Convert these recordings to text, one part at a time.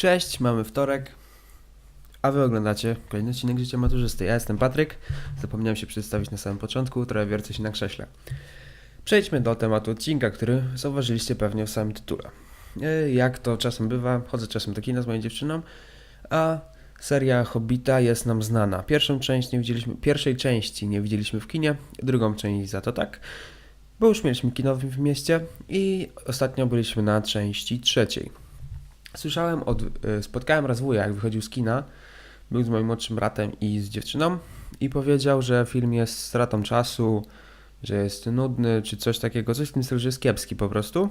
Cześć, mamy wtorek, a wy oglądacie kolejny odcinek Życia Maturzysty. Ja jestem Patryk, zapomniałem się przedstawić na samym początku, trochę wiercę się na krześle. Przejdźmy do tematu odcinka, który zauważyliście pewnie w samym tytule. Jak to czasem bywa, chodzę czasem do kina z moją dziewczyną, a seria Hobbita jest nam znana. Pierwszą część nie widzieliśmy, pierwszej części nie widzieliśmy w kinie, drugą część za to tak, bo już mieliśmy kino w mieście i ostatnio byliśmy na części trzeciej. Słyszałem od. y, Spotkałem raz wuja, jak wychodził z kina. Był z moim młodszym bratem i z dziewczyną. I powiedział, że film jest stratą czasu, że jest nudny, czy coś takiego. Coś w tym stylu, że jest kiepski po prostu.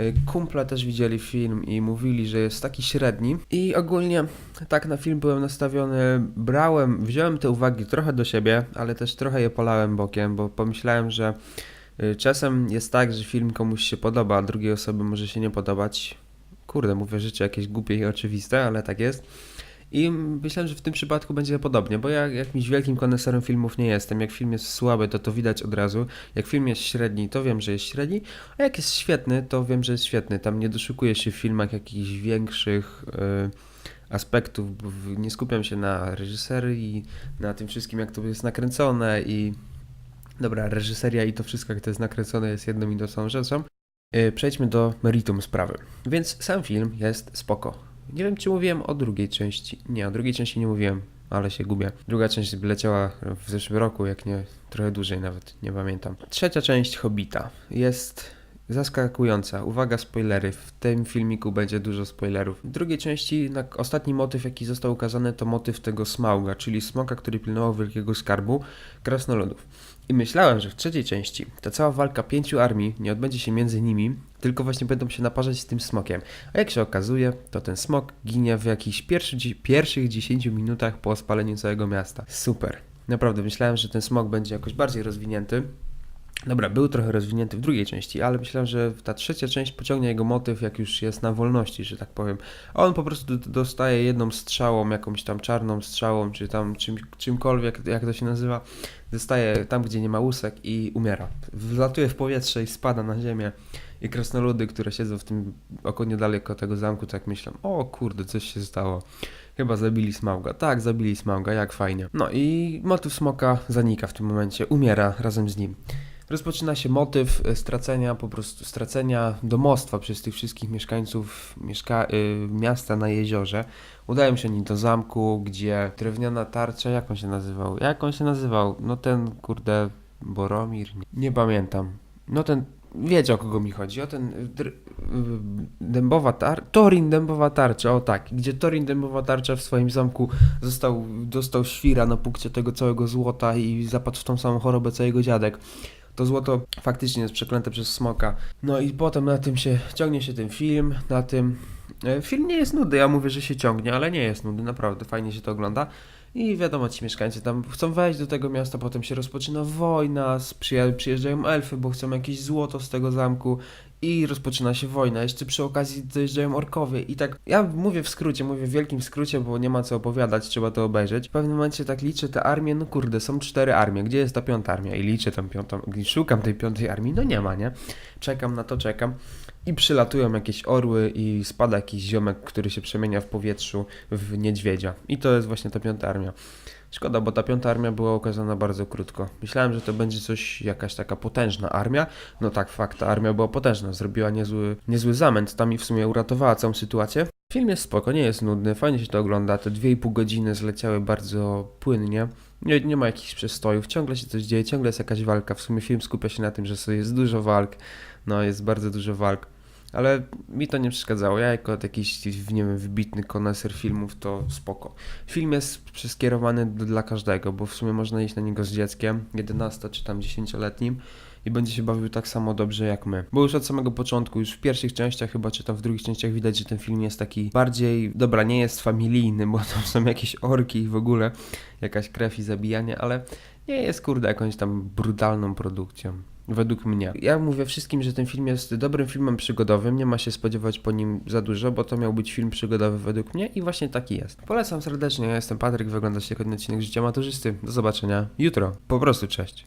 Y, Kumple też widzieli film i mówili, że jest taki średni. I ogólnie tak na film byłem nastawiony. Brałem, wziąłem te uwagi trochę do siebie, ale też trochę je polałem bokiem, bo pomyślałem, że y, czasem jest tak, że film komuś się podoba, a drugiej osoby może się nie podobać. Kurde, mówię życie jakieś głupie i oczywiste, ale tak jest. I myślałem, że w tym przypadku będzie podobnie, bo ja jakimś wielkim koneserem filmów nie jestem. Jak film jest słaby, to to widać od razu. Jak film jest średni, to wiem, że jest średni, a jak jest świetny, to wiem, że jest świetny. Tam nie doszukuję się w filmach jakichś większych y, aspektów, nie skupiam się na reżyserii, na tym wszystkim, jak to jest nakręcone i dobra, reżyseria i to wszystko, jak to jest nakręcone, jest jedną i tą samą rzeczą. Y, Przejdźmy do meritum sprawy. Więc sam film jest spoko. Nie wiem, czy mówiłem o drugiej części. Nie, o drugiej części nie mówiłem, ale się gubię. Druga część leciała w zeszłym roku, jak nie trochę dłużej nawet, nie pamiętam. Trzecia część Hobbita jest zaskakująca. Uwaga, spoilery. W tym filmiku będzie dużo spoilerów. W drugiej części ostatni motyw, jaki został ukazany, to motyw tego Smauga, czyli smoka, który pilnował wielkiego skarbu krasnoludów. I myślałem, że w trzeciej części ta cała walka pięciu armii nie odbędzie się między nimi, tylko właśnie będą się naparzać z tym smokiem. A jak się okazuje, to ten smok ginie w jakichś pierwszy, pierwszych 10 minutach po spaleniu całego miasta. Super. Naprawdę, myślałem, że ten smok będzie jakoś bardziej rozwinięty. Dobra, był trochę rozwinięty w drugiej części, ale myślałem, że ta trzecia część pociągnie jego motyw, jak już jest na wolności, że tak powiem. A on po prostu dostaje jedną strzałą, jakąś tam czarną strzałą, czy tam czym, czymkolwiek, jak to się nazywa, dostaje tam, gdzie nie ma łusek i umiera. Wlatuje w powietrze i spada na ziemię. I krasnoludy, które siedzą w tym oko niedaleko tego zamku, tak myślą, o kurde, coś się stało. Chyba zabili Smauga. Tak, zabili Smauga, jak fajnie. No i motyw smoka zanika w tym momencie, umiera razem z nim. Rozpoczyna się motyw e, stracenia, po prostu stracenia domostwa przez tych wszystkich mieszkańców mieszka y, miasta na jeziorze. Udają się oni do zamku, gdzie drewniana tarcza, jak on się nazywał? Jak on się nazywał? No ten, kurde, Boromir? Nie, pamiętam. No ten, wiecie o kogo mi chodzi, o ten y, y, dębowa tar... Torin dębowa tarcza, o tak. Gdzie Torin dębowa tarcza w swoim zamku został, dostał świra na punkcie tego całego złota i zapadł w tą samą chorobę co jego dziadek. To złoto faktycznie jest przeklęte przez smoka. No i potem na tym się ciągnie się ten film, na tym. e, Film nie jest nudny, ja mówię, że się ciągnie, ale nie jest nudny, naprawdę fajnie się to ogląda. I wiadomo, ci mieszkańcy tam chcą wejść do tego miasta, potem się rozpoczyna wojna, przyjeżdżają elfy, bo chcą jakieś złoto z tego zamku i rozpoczyna się wojna. Jeszcze przy okazji dojeżdżają orkowie i tak, ja mówię w skrócie, mówię w wielkim skrócie, bo nie ma co opowiadać, trzeba to obejrzeć. W pewnym momencie tak liczę te armie, no kurde, są cztery armie, gdzie jest ta piąta armia? I liczę tam piątą, szukam tej piątej armii, no nie ma, nie? Czekam na to, czekam. I przylatują jakieś orły i spada jakiś ziomek, który się przemienia w powietrzu w niedźwiedzia. I to jest właśnie ta piąta armia. Szkoda, bo ta piąta armia była ukazana bardzo krótko. Myślałem, że to będzie coś, jakaś taka potężna armia. No tak, fakt, ta armia była potężna, zrobiła niezły, niezły zamęt tam i w sumie uratowała całą sytuację. Film jest spoko, nie jest nudny, fajnie się to ogląda. Te 2,5 godziny zleciały bardzo płynnie. Nie, nie ma jakichś przestojów, ciągle się coś dzieje, ciągle jest jakaś walka. W sumie film skupia się na tym, że jest dużo walk. No, jest bardzo dużo walk. Ale mi to nie przeszkadzało. Ja jako jakiś, nie wiem, wybitny koneser filmów to spoko. Film jest skierowany dla każdego, bo w sumie można iść na niego z dzieckiem, 11 czy tam 10-letnim i będzie się bawił tak samo dobrze jak my. Bo już od samego początku, już w pierwszych częściach chyba, czy tam w drugich częściach widać, że ten film jest taki bardziej, dobra, nie jest familijny, bo tam są jakieś orki i w ogóle jakaś krew i zabijanie, ale nie jest kurde jakąś tam brutalną produkcją. Według mnie. Ja mówię wszystkim, że ten film jest dobrym filmem przygodowym, nie ma się spodziewać po nim za dużo, bo to miał być film przygodowy według mnie i właśnie taki jest. Polecam serdecznie, ja jestem Patryk, wygląda się kolejny odcinek Życia Maturzysty. Do zobaczenia jutro. Po prostu cześć.